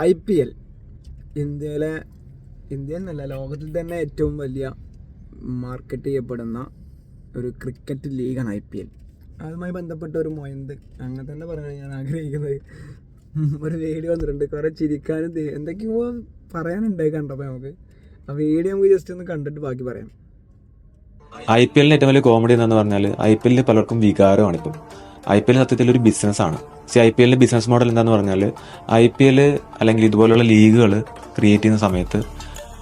I P L ഇന്ത്യയിലെ ഇന്ത്യയിൽ നിന്നല്ല ലോകത്തിൽ തന്നെ ഏറ്റവും വലിയ മാർക്കറ്റ് ചെയ്യപ്പെടുന്ന ഒരു ക്രിക്കറ്റ് ലീഗാണ് ഐ പി എൽ. അതുമായി ബന്ധപ്പെട്ട ഒരു മൊയന്ത് അങ്ങനെ തന്നെ പറയാൻ ഞാൻ ആഗ്രഹിക്കുന്നത്. ഒരു വീഡിയോ വന്നിട്ടുണ്ട് കുറേ ചിരിക്കാനും എന്തൊക്കെയോ പറയാനുണ്ടായി കണ്ടപ്പോൾ നമുക്ക്. ആ വീഡിയോ നമുക്ക് ജസ്റ്റ് ഒന്ന് കണ്ടിട്ട് ബാക്കി പറയാം. ഐ പി എല്ലിന് ഏറ്റവും വലിയ കോമഡി എന്ന് പറഞ്ഞാൽ ഐ പി എല്ലിൽ പലർക്കും വികാരമാണ് ഇപ്പം ഐ പി എൽ സത്യത്തിൽ ഒരു ബിസിനസ്സാണ്. സി ഐ പി എല്ലിന്റെ ബിസിനസ് മോഡൽ എന്താണെന്ന് പറഞ്ഞാൽ ഐ പി എൽ അല്ലെങ്കിൽ ഇതുപോലുള്ള ലീഗുകൾ ക്രിയേറ്റ് ചെയ്യുന്ന സമയത്ത്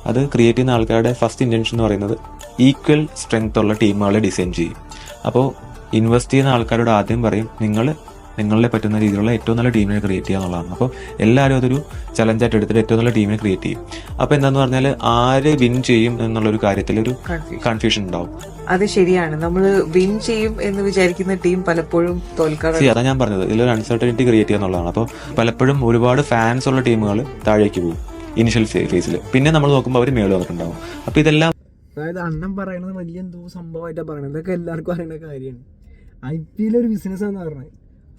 അത് ക്രിയേറ്റ് ചെയ്യുന്ന ആൾക്കാരുടെ ഫസ്റ്റ് ഇന്റൻഷൻ എന്ന് പറയുന്നത് ഈക്വൽ സ്ട്രെങ്ത് ഉള്ള ടീമുകളെ ഡിസൈൻ ചെയ്യും. അപ്പോൾ ഇൻവെസ്റ്റ് ചെയ്യുന്ന ആൾക്കാരോട് ആദ്യം പറയും നിങ്ങൾ നിങ്ങളെ പറ്റുന്ന രീതിയിലുള്ള ഏറ്റവും നല്ല ടീമിനെ ക്രിയേറ്റ് ചെയ്യുക എന്നുള്ളതാണ്. അപ്പോൾ എല്ലാവരും അതൊരു ചലഞ്ചായിട്ട് എടുത്തിട്ട് ഏറ്റവും നല്ല ടീമിനെ ക്രിയേറ്റ് ചെയ്യും. അപ്പോൾ എന്താന്ന് പറഞ്ഞാൽ ആര് വിൻ ചെയ്യും എന്നുള്ളൊരു കാര്യത്തിൽ ഒരു കൺഫ്യൂഷൻ ഉണ്ടാവും. അത് ശരിയാണ്. നമ്മൾ വിൻ ചെയ്യും എന്ന് വിചാരിക്കുന്ന ടീം പലപ്പോഴും തോൽക്കാറ് സി അതാ ഞാൻ പറഞ്ഞത്. ഇതിലൊരു അൺസർട്ടനിറ്റി ക്രിയേറ്റ് ചെയ്യുക എന്നുള്ളതാണ്. അപ്പോൾ പലപ്പോഴും ഒരുപാട് ഫാൻസ് ഉള്ള ടീമുകൾ താഴേക്ക് പോകും ഇനിഷ്യൽ ഫേസിൽ പിന്നെ നമ്മൾ നോക്കുമ്പോൾ അവർ മേളിൽ വന്നിട്ടുണ്ടാവും. അപ്പോൾ ഇതെല്ലാം അതായത് അണ്ണൻ പറയണത് വലിയ എന്തോ സംഭവമായിട്ടാണ് പറയുന്നത്. ഇതൊക്കെ എല്ലാവർക്കും അറിയുന്ന കാര്യമാണ്. ഐ പി എൽ ഒരു ബിസിനസ്സാന്ന് പറഞ്ഞത്.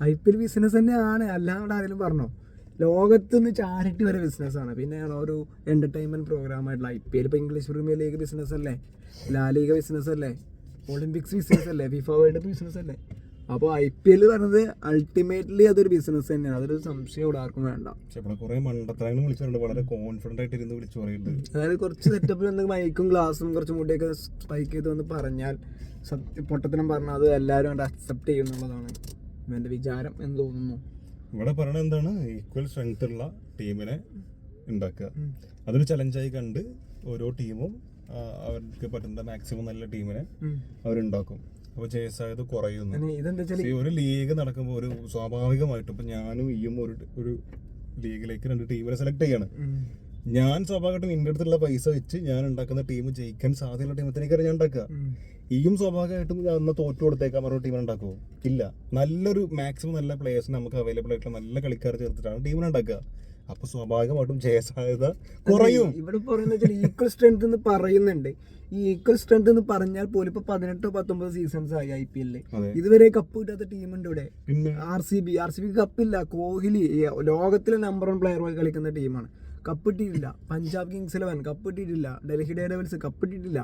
ഐ പി എൽ ബിസിനസ് തന്നെയാണ്. അല്ലാതെ ആരെങ്കിലും പറഞ്ഞോ? ലോകത്ത് നിന്ന് ചാരിറ്റി വരെ ബിസിനസ്സാണ് പിന്നെ ഒരു എന്റർടൈൻമെന്റ് പ്രോഗ്രാം ആയിട്ടുള്ള ഐ പി എൽ ഇപ്പോൾ ഇംഗ്ലീഷ് പ്രീമിയർ ലീഗ് ബിസിനസ് അല്ലേ? ലാ ലീഗ ബിസിനസ് അല്ലേ? ഒളിമ്പിക്സ് ബിസിനസ് അല്ലേ? ഫിഫ വേൾഡ് കപ്പ് ബിസിനസ് അല്ലേ? അപ്പോൾ ഐ പി എൽ പറഞ്ഞത് അൾട്ടിമേറ്റ്ലി അതൊരു ബിസിനസ് തന്നെയാണ്. അതൊരു സംശയം ഇവിടെ ആർക്കും വേണ്ട. വളരെ കോൺഫിഡന്റ് ആയിട്ട് ഇരുന്ന് വിളിച്ചു പറയുന്നുണ്ട്. അതായത് കുറച്ച് സെറ്റപ്പിൽ എന്തെങ്കിലും മൈക്കും ഗ്ലാസും കുറച്ച് മുടിയൊക്കെ സ്പൈക്ക് ചെയ്ത് വന്ന് പറഞ്ഞാൽ സത്യ പൊട്ടത്തനം പറഞ്ഞാൽ അത് എല്ലാവരും അക്സെപ്റ്റ് ചെയ്യും എന്നുള്ളതാണ് എന്റെ വിചാരം എന്ന് തോന്നുന്നു. ഇവിടെ പറയണത് എന്താണ്? ഈക്വൽ സ്ട്രെങ്ത് ഉള്ള ടീമിനെ ഉണ്ടാക്കുക. അതൊരു ചലഞ്ചായി കണ്ട് ഓരോ ടീമും അവർക്ക് പറ്റുന്ന മാക്സിമം നല്ല ടീമിനെ അവരുണ്ടാക്കും. ചേസ് ജയസായത് കുറയുന്നു. ഒരു ലീഗ് നടക്കുമ്പോൾ ഒരു സ്വാഭാവികമായിട്ടും ഇപ്പൊ ഞാനും ഈയും ഒരു ഒരു ലീഗിലേക്ക് രണ്ട് ടീമിനെ സെലക്ട് ചെയ്യാണ്. ഞാൻ സ്വാഭാവികമായിട്ടും എന്റെ അടുത്തുള്ള പൈസ വെച്ച് ഞാൻ ഉണ്ടാക്കുന്ന ടീം ജയിക്കാൻ സാധ്യതയുള്ള ടീമത്തിനേക്കാണ് ഞാൻ ഉണ്ടാക്കുക. ഈയും സ്വാഭാവികമായിട്ടും ഞാൻ ഒന്ന് തോറ്റു കൊടുത്തേക്കാൻ പറഞ്ഞ ടീമിനെ ഉണ്ടാക്കുമോ ഇല്ല. നല്ലൊരു മാക്സിമം നല്ല പ്ലേയേഴ്സിന് നമുക്ക് അവൈലബിൾ ആയിട്ടുള്ള നല്ല കളിക്കാർ ചേർത്തിട്ടാണ് ടീമിനെ ഉണ്ടാക്കുക. അപ്പൊ സ്വാഭാവികമായിട്ടും ജയസാധ്യത കുറയും. ഇവിടെ പറയുന്നത് ഈക്വൽ സ്ട്രെങ്ത് എന്ന് പറയുന്നുണ്ട്. ഈ ഈക്വൽ സ്ട്രെങ്ത് എന്ന് പറഞ്ഞാൽ പോലും ഇപ്പൊ പതിനെട്ടോ പത്തൊമ്പത് സീസൺസ് ആയി ഐ പി എല്ലിൽ ഇതുവരെ കപ്പ് കിട്ടാത്ത ടീമുണ്ട് ഇവിടെ. R C B R C B കപ്പില്ല Kohli ലോകത്തിലെ നമ്പർ വൺ പ്ലെയർ കളിക്കുന്ന ടീമാണ് കപ്പ് കിട്ടിയിട്ടില്ല പഞ്ചാബ് കിങ്സ് ഇലവൻ കപ്പ് കിട്ടിയിട്ടില്ല ഡൽഹി ഡേ ഡെവിൾസ് കപ്പ് കിട്ടിയിട്ടില്ല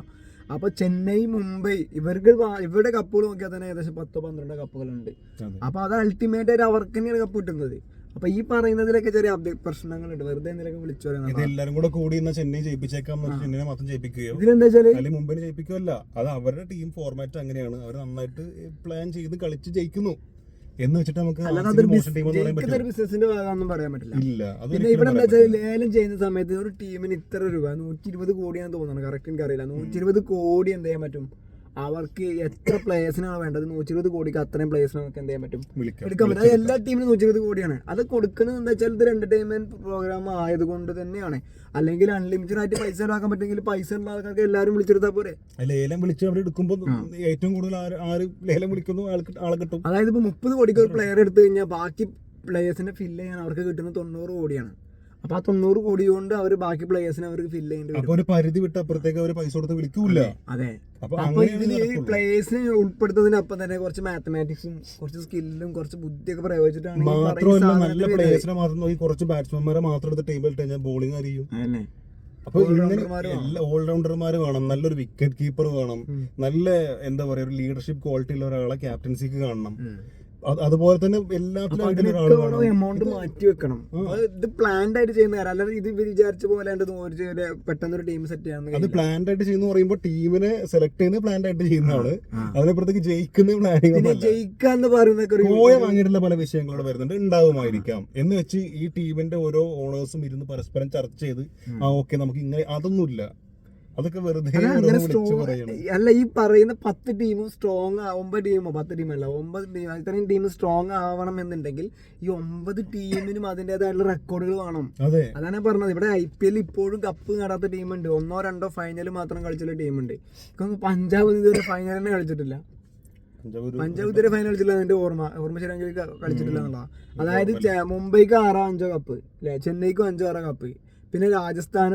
അപ്പൊ ചെന്നൈ മുംബൈ ഇവർക്ക് ഇവരുടെ കപ്പുകൾ നോക്കിയാൽ തന്നെ ഏകദേശം പത്തോ പന്ത്രണ്ടോ കപ്പുകളുണ്ട് അപ്പോൾ അപ്പൊ അത് അൾട്ടിമേറ്റ് ആയിട്ട് അവർക്ക് തന്നെയാണ് കപ്പ് കിട്ടുന്നത്. അപ്പൊ ഈ പറയുന്നതിലൊക്കെ ചെറിയ പ്രശ്നങ്ങളുണ്ട്. വെറുതെ എന്തെങ്കിലും വിളിച്ചു എല്ലാരും കൂടെ കൂടി ഇന്ന് ചെന്നൈ ജയിപ്പിച്ചേക്കാം ചെന്നൈ മാത്രം ജയിപ്പിക്കുകയോ? ഇതിലെന്താ മുംബൈനെ ജയിപ്പിക്കുകയല്ല അത് അവരുടെ ടീം ഫോർമാറ്റ് അങ്ങനെയാണ്. അവർ നന്നായിട്ട് പ്ലാൻ ചെയ്ത് കളിച്ച് ജയിക്കുന്നു. എന്ന് വെച്ചിട്ട് നമുക്ക് ബിസിനസിന്റെ ഭാഗമൊന്നും പറയാൻ പറ്റില്ല. പിന്നെ ഇവിടെ എന്താ വെച്ചാൽ ലേലം ചെയ്യുന്ന സമയത്ത് ഒരു ടീമിന് ഇത്ര രൂപ നൂറ്റി ഇരുപത് കോടിയാന്ന് തോന്നുന്നു കറക്റ്റ് എനിക്ക് അറിയില്ല നൂറ്റി ഇരുപത് കോടി എന്ത് ചെയ്യാൻ പറ്റും? അവർക്ക് എത്ര പ്ലേയേഴ്സിനാണ് വേണ്ടത്? നൂറ്റി ഇരുപത് കോടിക്ക് അത്രയും പ്ലേയേഴ്സിന് നമുക്ക് എന്ത് ചെയ്യാൻ പറ്റും? എടുക്കാൻ പറ്റും. അത് എല്ലാ ടീമിനും നൂറ്റി ഇരുപത് കോടിയാണ്. അത് കൊടുക്കുന്നത് എന്താ വെച്ചാൽ ഇത് എന്റർടൈൻമെന്റ് പ്രോഗ്രാം ആയതുകൊണ്ട് തന്നെയാണ്. അല്ലെങ്കിൽ അൺലിമിറ്റഡ് ആയിട്ട് പൈസ ഉണ്ടാക്കാൻ പറ്റുമെങ്കിൽ പൈസ ഉള്ള ആൾക്കാർക്ക് എല്ലാവരും വിളിച്ചെടുത്താൽ പോരെ? ലേലം വിളിച്ച് അവിടെ എടുക്കുമ്പോൾ ഏറ്റവും കൂടുതൽ ആര് ലേലം വിളിക്കുന്നു ആളെ കിട്ടും അതായത് ഇപ്പൊ മുപ്പത് കോടിക്ക് ഒരു പ്ലെയർ എടുത്തു കഴിഞ്ഞാൽ ബാക്കി പ്ലേയേഴ്സിനെ ഫില്ല് ചെയ്യാൻ അവർക്ക് കിട്ടുന്നത് തൊണ്ണൂറ് കോടിയാണ്. അപ്പൊ ആ തൊണ്ണൂറ് കോടി കൊണ്ട് അവർ ബാക്കി പ്ലേയേഴ്സിനെ അവർക്ക് ഫില്ല് ചെയ്യേണ്ടി അപ്പൊ ഒരു പരിധി വിട്ട് അപ്പുറത്തേക്ക് അവർ പൈസ കൊടുത്ത് വിളിക്കൂല അതെ അപ്പൊ അപ്പൊ ഈ പ്ലേയേഴ്സിനെ ഉൾപ്പെടുത്തുന്നതിനൊപ്പം തന്നെ കുറച്ച് മാത്തമാറ്റിക്സും കുറച്ച് സ്കില്ലും കുറച്ച് ബുദ്ധിയൊക്കെ പ്രയോഗിച്ചിട്ടാണ് മാത്രമല്ല നല്ല പ്ലേയേഴ്സിനെ മാത്രം നോക്കി കുറച്ച് ബാറ്റ്സ്മാൻമാരെ മാത്രം എടുത്ത് ടീമിൽ ഇട്ട് കഴിഞ്ഞാൽ ബോളിംഗ് അറിയും. അപ്പൊ ഇങ്ങനെ. എല്ലാ ഓൾറൗണ്ടർമാർ വേണം. നല്ലൊരു വിക്കറ്റ് കീപ്പർ വേണം. നല്ല എന്താ പറയാ ഒരു ലീഡർഷിപ്പ് ക്വാളിറ്റി ഉള്ള ഒരാളെ ക്യാപ്റ്റൻസിക്ക് കാണണം. അതുപോലെ തന്നെ എല്ലാത്തിലും എമൗണ്ട് മാറ്റി വെക്കണം. ഇത് പ്ലാൻഡ് ആയിട്ട് ചെയ്യുന്ന കാര്യം. അല്ലാതെ ഇത് വിചാരിച്ച പോലെ പെട്ടെന്ന് ഒരു ടീം സെറ്റ് ചെയ്യാൻ അത് പ്ലാൻഡ് ആയിട്ട് ചെയ്യുന്ന പറയുമ്പോൾ ടീമിനെ സെലക്ട് ചെയ്യുന്ന പ്ലാൻഡ് ആയിട്ട് ചെയ്യുന്ന ആൾ. അതിനപ്പുറത്തേക്ക് ജയിക്കുന്ന പ്ലാനിങ് ജയിക്കാന്ന് പറയുന്ന കോയ വാങ്ങിയിട്ടുള്ള പല വിഷയങ്ങളോട് വരുന്നുണ്ട്. ഉണ്ടാവുമായിരിക്കാം. എന്ന് വെച്ച് ഈ ടീമിന്റെ ഓരോ ഓണേഴ്സും ഇരുന്ന് പരസ്പരം ചർച്ച ചെയ്ത് ആ ഓക്കെ നമുക്ക് ഇങ്ങനെ അതൊന്നുമില്ല. അതൊക്കെ വെറുതെ അല്ല, ഈ പറയുന്ന പത്ത് ടീമും സ്ട്രോങ് ഒമ്പത് ടീമോ പത്ത് ടീമല്ല ഒമ്പത് ടീം ഇത്രയും ടീം സ്ട്രോങ് ആവണം എന്നുണ്ടെങ്കിൽ ഈ ഒമ്പത് ടീമിനും അതിന്റെതായിട്ടുള്ള റെക്കോർഡുകൾ വേണം. അതെ. അതാണ് പറഞ്ഞത്. ഇവിടെ ഐ പി എൽ ഇപ്പോഴും കപ്പ് നേടാത്ത ടീമുണ്ട് ഒന്നോ രണ്ടോ ഫൈനൽ മാത്രം കളിച്ചുള്ള ടീമുണ്ട് പഞ്ചാബ് ഇതുവരെ ഫൈനൽ തന്നെ കളിച്ചിട്ടില്ല. പഞ്ചാബ് പഞ്ചാബ് ഇതുവരെ ഫൈനൽ കളിച്ചില്ല എന്റെ ഓർമ്മ. ഓർമ്മ ശരിയാണെങ്കിൽ കളിച്ചിട്ടില്ല എന്നുള്ളതാണ് അതായത് മുംബൈക്ക് ആറോ അഞ്ചോ കപ്പ് അല്ലെ? ചെന്നൈക്കും അഞ്ചോ ആറോ കപ്പ് പിന്നെ രാജസ്ഥാൻ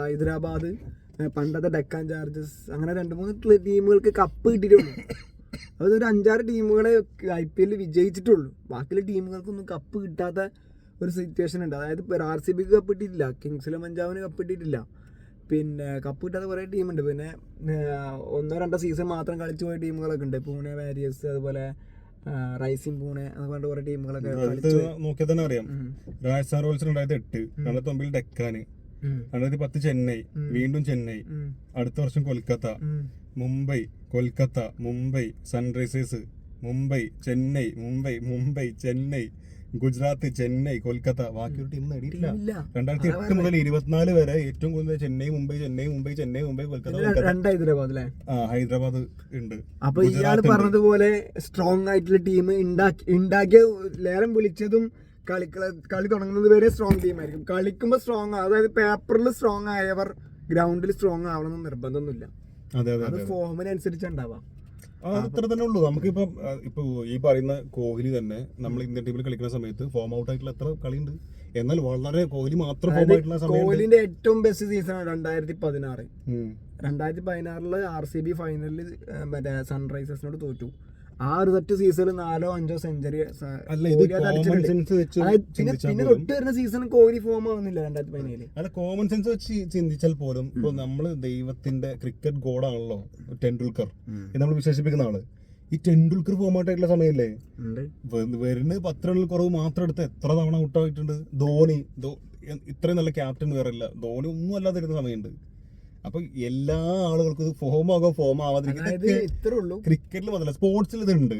ഹൈദരാബാദ് പണ്ടത്തെ ഡെക്കാൻ ചാർജസ് അങ്ങനെ രണ്ട് മൂന്ന് ടീമുകൾക്ക് കപ്പ് കിട്ടിയിട്ടുള്ളൂ. ഒരു അഞ്ചാറ് ടീമുകളെ ഐ പി എല്ലിൽ വിജയിച്ചിട്ടുള്ളൂ. ബാക്കിയുള്ള ടീമുകൾക്കൊന്നും കപ്പ് കിട്ടാത്ത ഒരു സിറ്റുവേഷൻ ഉണ്ട്. അതായത് ഇപ്പോൾ ആർ സി ബിക്ക് കപ്പ് കിട്ടിയിട്ടില്ല കിങ്സിലും പഞ്ചാബിന് കപ്പ് കിട്ടിയിട്ടില്ല. പിന്നെ കപ്പ് കിട്ടാത്ത കുറേ ടീമുണ്ട്. പിന്നെ ഒന്നോ രണ്ടോ സീസൺ മാത്രം കളിച്ചു പോയ ടീമുകളൊക്കെ ഉണ്ട്. പൂനെ വാരിയേഴ്സ് അതുപോലെ റൈസിംഗ് പൂനെ അതുപോലെ കുറെ ടീമുകളൊക്കെ നോക്കിയാൽ തന്നെ അറിയാം. രാജസ്ഥാൻ റോയൽസ് രണ്ടായിരത്തി എട്ട്. രണ്ടായിരത്തി ഒമ്പതിൽ ഡെക്കാന് രണ്ടായിരത്തി പത്ത് ചെന്നൈ. വീണ്ടും ചെന്നൈ. അടുത്ത വർഷം കൊൽക്കത്ത. മുംബൈ കൊൽക്കത്ത മുംബൈ സൺറൈസേഴ്സ്. മുംബൈ ചെന്നൈ മുംബൈ മുംബൈ ചെന്നൈ. ഗുജറാത്ത് ചെന്നൈ കൊൽക്കത്ത ബാക്കി ഒരു ടീം നേടിയിട്ടില്ല രണ്ടായിരത്തി എട്ട് മുതൽ ഇരുപത്തിനാല് വരെ ഏറ്റവും കൂടുതൽ ചെന്നൈ മുംബൈ ചെന്നൈ മുംബൈ ചെന്നൈ മുംബൈ കൊൽക്കത്ത രണ്ട് ഹൈദരാബാദ് അല്ലേ ആ ഹൈദരാബാദ് ഉണ്ട്. അപ്പൊ ഇയാൾ പറഞ്ഞതുപോലെ സ്ട്രോങ് ആയിട്ടുള്ള ടീം ഉണ്ടാക്കി ഉണ്ടാക്കിയ ലേലം വിളിച്ചതും കളി കളി തുടങ്ങുന്നത് വരെ സ്ട്രോങ് ടീം ആയിരിക്കും. കളിക്കുമ്പോൾ സ്ട്രോങ് അതായത് പേപ്പറിൽ സ്ട്രോങ് ആയവർ ഗ്രൗണ്ടിൽ സ്ട്രോങ് ആവണമെന്ന് നിർബന്ധമൊന്നുമില്ല. അതെ അതെ അത് അതെ ഫോമിനനുസരിച്ച് ഉണ്ടാവാം. ആ, അത് ഇത്ര തന്നെ ഉള്ളൂ. നമുക്കിപ്പം ഇപ്പൊ ഈ പറയുന്ന കോഹ്ലി തന്നെ നമ്മൾ ഇന്ത്യൻ ടീമിൽ കളിക്കുന്ന സമയത്ത് ഫോം ഔട്ട് ആയിട്ടുള്ള എത്ര കളിയുണ്ട്? എന്നാൽ വളരെ കോഹ്ലി മാത്രം ഫോം ആയിട്ടുള്ള കോഹ്ലിന്റെ ഏറ്റവും ബെസ്റ്റ് സീസൺ രണ്ടായിരത്തി പതിനാറ് രണ്ടായിരത്തി പതിനാറിൽ ആർ സി ബി ഫൈനലിൽ മറ്റേ സൺറൈസേഴ്സിനോട് തോറ്റു. ആ ഒരു തെറ്റ് സീസണിൽ നാലോ അഞ്ചോ സെഞ്ചുറി പിന്നെ പിന്നെ തൊട്ട് വരുന്ന സീസൺ കോഹ്ലി ഫോം ആവുന്നില്ല രണ്ടായിരത്തി പതിനേഴിൽ. അല്ല കോമൺ സെൻസ് വെച്ച് ചിന്തിച്ചാൽ പോലും ഇപ്പൊ നമ്മൾ ദൈവത്തിന്റെ ക്രിക്കറ്റ് ഗോഡാണല്ലോ ടെണ്ടുൽക്കർ. നമ്മൾ വിശേഷിപ്പിക്കുന്ന ആൾ. ഈ ടെണ്ടുൽക്കർ ഫോം സമയമില്ലേ? ആയിട്ടുള്ള സമയല്ലേ വരുന്ന പത്ത് റണ്ണിൽ കുറവ് മാത്രം എടുത്ത് എത്ര തവണ ഔട്ടായിട്ടുണ്ട് ധോണി ഇത്രയും നല്ല ക്യാപ്റ്റൻ വേറെ ഇല്ല ധോണി ഒന്നും അല്ലാതിരുന്ന സമയമുണ്ട്. അപ്പൊ എല്ലാ ആളുകൾക്കും ഇത് ഫോം ആകാം ഫോം ആവാതിരിക്കും ക്രിക്കറ്റിൽ മാത്രമല്ല സ്പോർട്സിൽ ഇതുണ്ട്.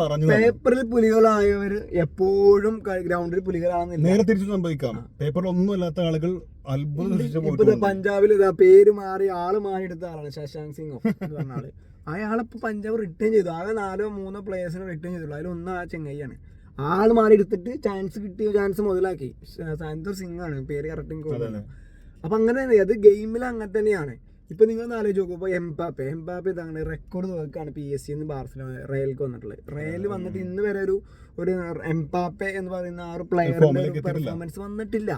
പറഞ്ഞു. പേപ്പറിൽ പുലികളായവർ എപ്പോഴും ഗ്രൗണ്ടിൽ പുലികളാണെന്നില്ല. നേരെ തിരിച്ചു സംഭവിക്കാം. പേപ്പറിൽ ഒന്നും അല്ലാത്ത ആളുകൾ അത്ഭുതം പഞ്ചാബിൽ ഇതാ പേര് മാറി ആൾ മാറി എടുത്ത ആളാണ് ശശാങ്ക് സിംഗ് പറഞ്ഞ ആൾ. അയാളിപ്പോ പഞ്ചാബ് റിട്ടേൺ ചെയ്തു. ആകെ നാലോ മൂന്നോ പ്ലേയേഴ്സിനെ റിട്ടേൺ ചെയ്തുള്ളൂ. അതിൽ ഒന്ന് ആ ചെങ്ങയ്യാണ്. ആൾ മാറി എടുത്തിട്ട് ചാൻസ് കിട്ടിയ ചാൻസ് മുതലാക്കി. സാന്തൂർ സിംഗ് ആണ്. പേര് കറക്റ്റ് അതെ. അപ്പൊ അങ്ങനെ തന്നെ അത് ഗെയിമിൽ അങ്ങനെ തന്നെയാണ്. ഇപ്പൊ നിങ്ങൾ ആലോചിച്ച് നോക്കും ഇപ്പൊ എംബാപ്പെ ഇതാണ് റെക്കോർഡ് നോക്കുകയാണ് പി എസ് സി എന്ന് ബാർസലോണ റയലിക്ക് വന്നിട്ടുള്ളത് റയൽ വന്നിട്ട് ഇന്ന് വരെ ഒരു ഒരു എംബാപ്പെ എന്ന് പറയുന്ന ആ ഒരു പ്ലെയറിന്റെ പെർഫോമൻസ് വന്നിട്ടില്ല.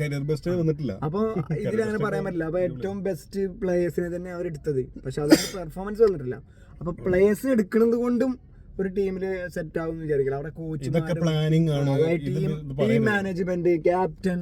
കരിയർ ബെസ്റ്റ് വന്നിട്ടില്ല. അപ്പൊ ഇതിൽ അങ്ങനെ പറയാൻ പറ്റില്ല. അപ്പൊ ഏറ്റവും ബെസ്റ്റ് പ്ലേയേഴ്സിനെ തന്നെ അവർ എടുത്തത്. പക്ഷെ അതിന് പെർഫോമൻസ് വന്നിട്ടില്ല. അപ്പൊ പ്ലേയേഴ്സ് എടുക്കുന്നത് കൊണ്ടും ഒരു ടീമിൽ സെറ്റ് ആവും വിചാരിക്കില്ല. അവിടെ കോച്ച് പ്ലാനിങ് ആണ്. ടീം മാനേജ്മെന്റ് ക്യാപ്റ്റൻ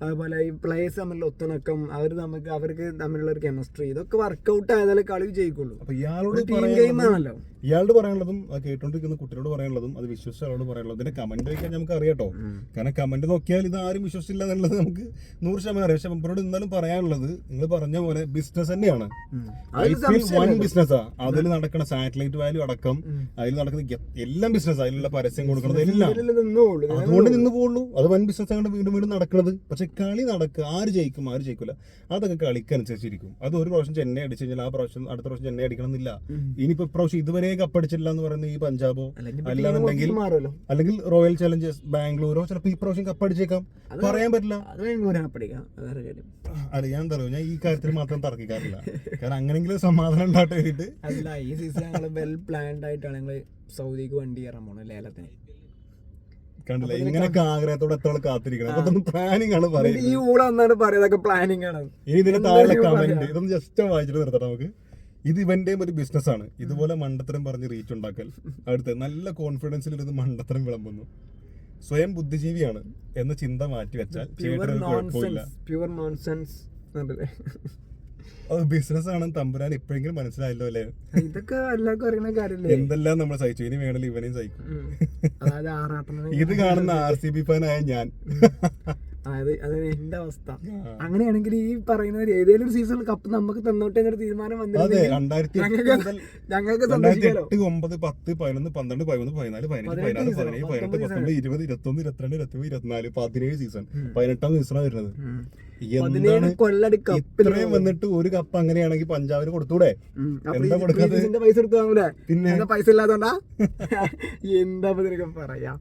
അതുപോലെ ഈ പ്ലേയേഴ്സ് തമ്മിലുള്ള ഒത്തിണക്കം അവർ നമുക്ക് അവർക്ക് തമ്മിലുള്ള ഒരു കെമിസ്ട്രി ഇതൊക്കെ വർക്കൗട്ട് ആയതാലേ കളി ജയിക്കുള്ളൂ അപ്പൊ ഇയാളോട് ടീം ഗെയിം ആണല്ലോ. ഇയാളോട് പറയാനുള്ളതും അത് കേട്ടോണ്ടിരിക്കുന്ന കുട്ടിയോട് പറയാനുള്ളതും അത് വിശ്വസിച്ച ആളോട് പറയാനുള്ളതും ഇതിന്റെ കമന്റ് വയ്ക്കാൻ നമുക്ക് അറിയാട്ടോ. കാരണം കമന്റ് നോക്കിയാൽ ഇത് ആരും വിശ്വസിച്ചില്ല എന്നുള്ളത് നമുക്ക് നൂറ് ശതമാനം അറിയാം. പക്ഷെ ഇവരോട് ഇന്നാലും പറയാനുള്ളത് നിങ്ങൾ പറഞ്ഞ പോലെ ബിസിനസ് തന്നെയാണ്. വൺ ബിസിനസ്സാ അതിൽ നടക്കുന്ന സാറ്റലൈറ്റ് വാല്യൂ അടക്കം അതിൽ നടക്കുന്ന എല്ലാം ബിസിനസ് അതിലുള്ള പരസ്യം കൊടുക്കുന്നത് എല്ലാം. അതുകൊണ്ട് നിന്ന് പോകുള്ളൂ അത് വൻ ബിസിനസ് ആണ് വീണ്ടും വീണ്ടും നടക്കുന്നത് പക്ഷെ കളി നടക്കുക. ആര് ജയിക്കും ആര് ജയിക്കില്ല അതൊക്കെ കളിക്കനുസരിച്ചിരിക്കും അത് ഒരു പ്രാവശ്യം ചെന്നൈ അടിച്ചു കഴിഞ്ഞാൽ ആ പ്രാവശ്യം അടുത്ത പ്രാവശ്യം ചെന്നൈ അടിക്കണം എന്നില്ല ഇനിയിപ്പോ ഇപ്രാവശ്യം ഇതുവരെ കപ്പടിച്ചില്ല എന്ന് പറയുന്ന ഈ പഞ്ചാബോ അല്ലാന്നുണ്ടെങ്കിൽ അല്ലെങ്കിൽ റോയൽ ചലഞ്ചേഴ്സ് ബാംഗ്ലൂരോ ചിലപ്പോൾ ഈ പ്രാവശ്യം കപ്പടിച്ചേക്കാം പറയാൻ പറ്റില്ല. അല്ല ഞാൻ എന്താ ഞാൻ ഈ കാര്യത്തിൽ മാത്രം തർക്കിക്കാറില്ല. കാരണം അങ്ങനെങ്കിലും സമാധാനം ഉണ്ടായിട്ട് അല്ല ഈ സീസൺ ഞങ്ങൾ വെൽ പ്ലാൻഡ് ആയിട്ടാണ് ഞങ്ങൾ സൗദിക്ക് വണ്ടി കയറാൻ പോണത് ലേലത്തിന്. കണ്ടില്ല? ഇങ്ങനൊക്കെ ആഗ്രഹത്തോടെ എത്ര കാത്തിരിക്കണം. അതൊന്നും പ്ലാനിങ് ആണ് പറയുന്നത് ഈ ഊള എന്നാണ് പറയുന്നതൊക്കെ പ്ലാനിങ് ആണ്. ഇനി ഇതിന്റെ താഴെ കമന്റ് ഇതൊന്ന് ജസ്റ്റ് വായിച്ചിട്ട് നിർത്തണം നമുക്ക്. ഇത് ഇവന്റെയും ഒരു ബിസിനസ് ആണ്. ഇതുപോലെ മണ്ടത്തരം പറഞ്ഞ് റീച്ച് ഉണ്ടാക്കൽ. അടുത്ത് നല്ല കോൺഫിഡൻസിൽ ഒരു മണ്ടത്തരം വിളമ്പുന്നു. സ്വയം ബുദ്ധിജീവിയാണ് എന്ന ചിന്ത മാറ്റി വെച്ചാൽ പ്യുവർ നോൺസെൻസ് അത് ബിസിനസ് ആണെന്ന് തമ്പുരാൻ എപ്പോഴെങ്കിലും മനസ്സിലായല്ലോ അല്ലേ? ഇതൊക്കെ എല്ലാവർക്കും അറിയുന്ന കാര്യല്ലേ? എന്തെല്ലാം നമ്മൾ സഹിച്ചു? ഇനി വേണമെങ്കിൽ ഇവനെയും സഹിക്കും. ഇത് കാണുന്ന ആർ സി ബി ഫാൻ ആയ ഞാൻ. അതായത് അതായത് എന്റെ അവസ്ഥ. അങ്ങനെയാണെങ്കിൽ ഈ പറയുന്ന ഏതെങ്കിലും ഒരു സീസണിൽ കപ്പ് നമുക്ക് തന്നോട്ടെ എന്നൊരു തീരുമാനം എട്ട് ഞങ്ങൾക്ക് സന്തോഷിക്കാലോ? ഒമ്പത് പത്ത് പതിനൊന്ന് പന്ത്രണ്ട് പതിമൂന്ന് പതിനാല് പതിനഞ്ച് പതിനെട്ട് പതിനാറ് season, പതിനേഴ് പതിനെട്ട് പത്തൊമ്പത് പത്തൊമ്പത് ഇരുപത് ഇരുപത്തൊന്ന് ഇരുപത്തിരണ്ട് ഇരുപത്തിമൂന്ന് ഇരുപത്തിനാല് പതിനേഴ് സീസൺ. പതിനെട്ടാം സീസണാണ് വരുന്നത്. എന്താണ് ഇത്രയും വന്നിട്ട് ഒരു കപ്പ് അങ്ങനെയാണെങ്കിൽ പഞ്ചാബിന് കൊടുത്തൂടെ? എന്താ? ഇതിന്റെ പൈസ പിന്നെ? പൈസ ഇല്ലാത്തോണ്ടാ? എന്താ ഇതിനൊക്കെ പറയാ?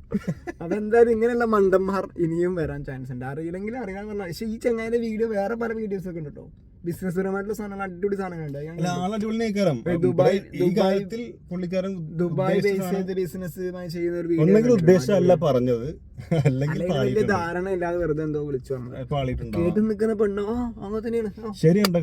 അതെന്തായാലും ഇങ്ങനെയുള്ള മണ്ടന്മാർ ഇനിയും വരാൻ ചാൻസ് ഉണ്ട്. അറിയില്ലെങ്കിൽ അറിയാൻ പറഞ്ഞാൽ പക്ഷെ ഈ ചെങ്ങായിന്റെ വീഡിയോ വേറെ പല വീഡിയോസ് ഒക്കെ ഉണ്ട് കേട്ടോ ബിസിനസ് പരമായിട്ടുള്ള സാധനങ്ങൾ അടിപൊളി സാധനങ്ങളുണ്ട്. ദുബായ്- പുള്ളിക്കാരൻ ബേസ് ചെയ്ത് ബിസിനസ് ചെയ്യുന്ന ഒരു വീഡിയോ ഉദ്ദേശമല്ല പറഞ്ഞത്. അല്ലെങ്കിൽ ധാരണ ഇല്ലാതെ വെറുതെ എന്തോ വിളിച്ചു കേട്ട് നിൽക്കുന്ന പെണ്ണോ? അങ്ങനെ തന്നെയാണ്.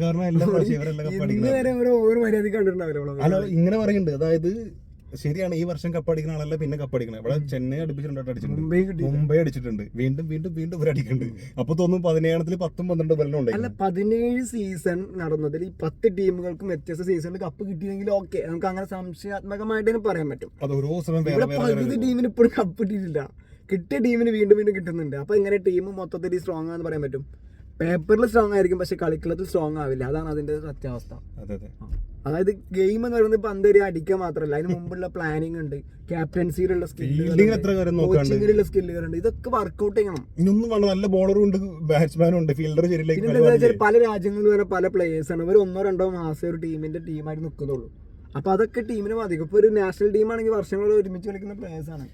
കാരണം ഇന്ന് വരെ ഒരു മര്യാദ കണ്ടിട്ടുണ്ടാവില്ല ഇങ്ങനെ പറയുന്നുണ്ട്. അതായത് ശരിയാണ് ഈ വർഷം കപ്പടിക്കുന്ന ആളല്ല പിന്നെ കപ്പടിക്കണം ഇവിടെ ചെന്നൈ അടിപ്പിച്ചിട്ടുണ്ട് അടിച്ചിട്ടുണ്ട്. മുംബൈ അടിച്ചിട്ടുണ്ട്. വീണ്ടും വീണ്ടും വീണ്ടും ഇവർ അടിക്കുന്നുണ്ട്. അപ്പൊ തോന്നും പതിനേഴത്തിൽ പത്തും പന്ത്രണ്ട് ഉണ്ട് അല്ല പതിനേഴ് സീസൺ നടന്നതിൽ ഈ പത്ത് ടീമുകൾക്കും വ്യത്യസ്ത സീസണിൽ കപ്പ് കിട്ടിയെങ്കിൽ ഓക്കെ നമുക്ക് അങ്ങനെ സംശയാത്മകമായിട്ട് പറയാൻ പറ്റും. അത് ഓരോ സമയം പകുതി ടീമിന് ഇപ്പോഴും കപ്പ് കിട്ടിയിട്ടില്ല. കിട്ടിയ ടീമിന് വീണ്ടും വീണ്ടും കിട്ടുന്നുണ്ട്. അപ്പൊ എങ്ങനെ ടീം മൊത്തത്തിൽ സ്ട്രോങ് ആണെന്ന് പറയാൻ പറ്റും? പേപ്പറിൽ സ്ട്രോങ് ആയിരിക്കും പക്ഷെ കളിക്കളത്തിൽ സ്ട്രോങ് ആവില്ല. അതാണ് അതിന്റെ സത്യാവസ്ഥ. അതെ അതെ. അതായത് ഗെയിം എന്ന് പറയുന്നത് പന്ത് ഒരു അടിക്കുക മാത്രമല്ല അതിന് മുമ്പുള്ള പ്ലാനിങ് ഉണ്ട്. ക്യാപ്റ്റൻസിയിലുള്ള സ്കില്ലുകളുള്ള എത്ര ഉണ്ട്. സ്കില്ലുകളുണ്ട് ഇതൊക്കെ വർക്ക്ഔട്ട് ചെയ്യണം. വേണ്ട നല്ല ബോളറും ഉണ്ട് ബാറ്റ്സ്മാനും ഉണ്ട് ഫീൽഡർ ശരിയിലേക്ക് പല രാജ്യങ്ങളിൽ വരെ പല പ്ലേയേഴ്സ് ആണ്. ഇവർ ഒന്നോ രണ്ടോ മാസം ഒരു ടീമിന്റെ ടീമായിട്ട് നിൽക്കുന്നുള്ളൂ. അപ്പൊ അതൊക്കെ ടീമിന് മതി. ഇപ്പൊ ഒരു നാഷണൽ ടീമാണെങ്കിൽ വർഷങ്ങളോട് ഒരുമിച്ച് കളിക്കുന്ന പ്ലേയേഴ്സ് ആണ്.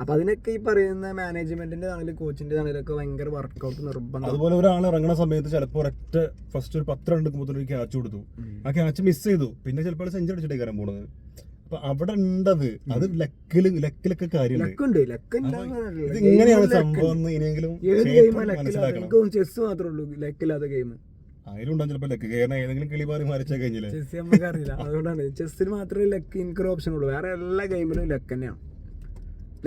അപ്പൊ അതിനൊക്കെ ഈ പറയുന്ന മാനേജ്മെന്റിന്റെ ആണെങ്കിലും കോച്ചിന്റെ ആണെങ്കിലും ഭയങ്കര വർക്ക്ഔട്ട് നിർബന്ധം. അതുപോലെ ഒരാൾ ഇറങ്ങുന്ന സമയത്ത് ചിലപ്പോൾ ഒരൊറ്റ ഫസ്റ്റ് ഒരു പത്ത് റൺ എടുക്കുമ്പോൾ ഒരു ക്യാച്ച് കൊടുത്തു. ആ ക്യാച്ച് മിസ് ചെയ്തു. പിന്നെ ചിലപ്പോൾ സെഞ്ചുറി അടിച്ചിട്ടേക്കാരം പോണത്. അപ്പൊ അവിടെ ഉണ്ടത്. അത് ലക്കിൽ ലക്കിലൊക്കെ കാര്യം ഇങ്ങനെയാണ് സംഭവം ഇനിയെങ്കിലും ചെസ് മാത്രമേ ഉള്ളൂ ലക്കില്ലാത്ത ഗെയിം അതിലുണ്ടാകും ചിലപ്പോൾ ലക്ക്. കാരണം ഏതെങ്കിലും കിളി മാറി മരിച്ചാൽ കഴിഞ്ഞില്ലേ? ചെസ് നമുക്ക് അറിയില്ല. അതുകൊണ്ടാണ്. ചെസ്സിന് മാത്രമേ ലക്ക് എനിക്കൊരു ഓപ്ഷൻ ഉള്ളൂ. വേറെ എല്ലാ ഗെയിമിലും ലക്ക് തന്നെയാണ്.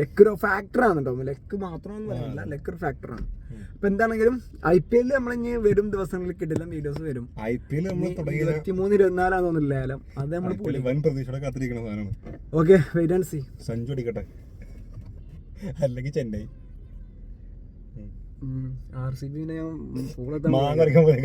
ലക്ക് ഒരു ഫാക്ടർ ആണ് കേട്ടോ ലക്ക് മാത്രമെന്ന് പറയുന്നില്ല ലക്ക് ഒരു ഫാക്ടറാണ് അപ്പൊ എന്താണെങ്കിലും ഐ പി എല്ലിൽ നമ്മളിനി വരും ദിവസങ്ങളിൽ കിട്ടില്ല വീഡിയോസ് വരും. ഐ പി എൽ നമ്മൾ ഇരുപത്തിമൂന്ന് ഇരുപത്തിനാലാന്ന് തോന്നുന്നില്ല ലേലം അത് നമ്മൾ വൻ പ്രതീക്ഷയോടെ കാത്തിരിക്കുന്ന സാധനമാണ്. Okay wait and see Sanju അടിക്കട്ടെ. അല്ലെങ്കിൽ ചെന്നൈ. ആർ സി ബി മാങ്ങ അടിക്കാൻ പോയി